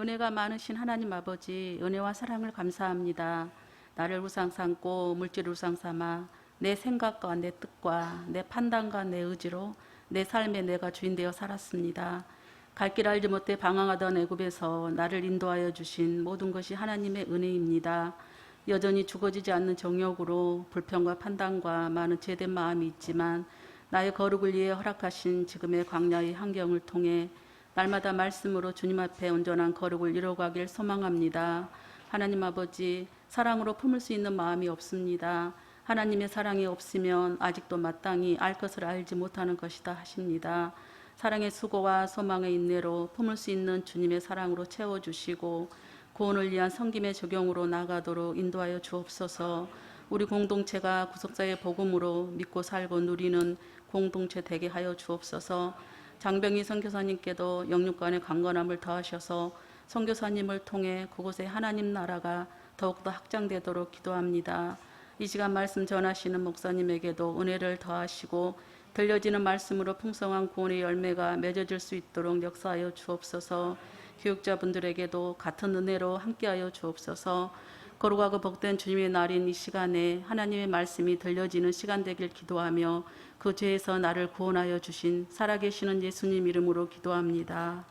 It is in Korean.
은혜가 많으신 하나님 아버지 은혜와 사랑을 감사합니다. 나를 우상 삼고 물질을 우상 삼아 내 생각과 내 뜻과 내 판단과 내 의지로 내 삶에 내가 주인 되어 살았습니다. 갈 길 알지 못해 방황하던 애굽에서 나를 인도하여 주신 모든 것이 하나님의 은혜입니다. 여전히 죽어지지 않는 정욕으로 불평과 판단과 많은 죄된 마음이 있지만 나의 거룩을 위해 허락하신 지금의 광야의 환경을 통해 날마다 말씀으로 주님 앞에 온전한 거룩을 이뤄가길 소망합니다. 하나님 아버지 사랑으로 품을 수 있는 마음이 없습니다. 하나님의 사랑이 없으면 아직도 마땅히 알 것을 알지 못하는 것이다 하십니다. 사랑의 수고와 소망의 인내로 품을 수 있는 주님의 사랑으로 채워주시고 구원을 위한 성김의 적용으로 나가도록 인도하여 주옵소서. 우리 공동체가 구속사의 복음으로 믿고 살고 누리는 공동체 되게 하여 주옵소서. 장병희 선교사님께도 영육간의 강건함을 더하셔서 선교사님을 통해 그곳에 하나님 나라가 더욱더 확장되도록 기도합니다. 이 시간 말씀 전하시는 목사님에게도 은혜를 더하시고 들려지는 말씀으로 풍성한 구원의 열매가 맺어질 수 있도록 역사하여 주옵소서. 교육자분들에게도 같은 은혜로 함께하여 주옵소서. 거룩하고 복된 주님의 날인 이 시간에 하나님의 말씀이 들려지는 시간 되길 기도하며 그 죄에서 나를 구원하여 주신 살아계시는 예수님 이름으로 기도합니다.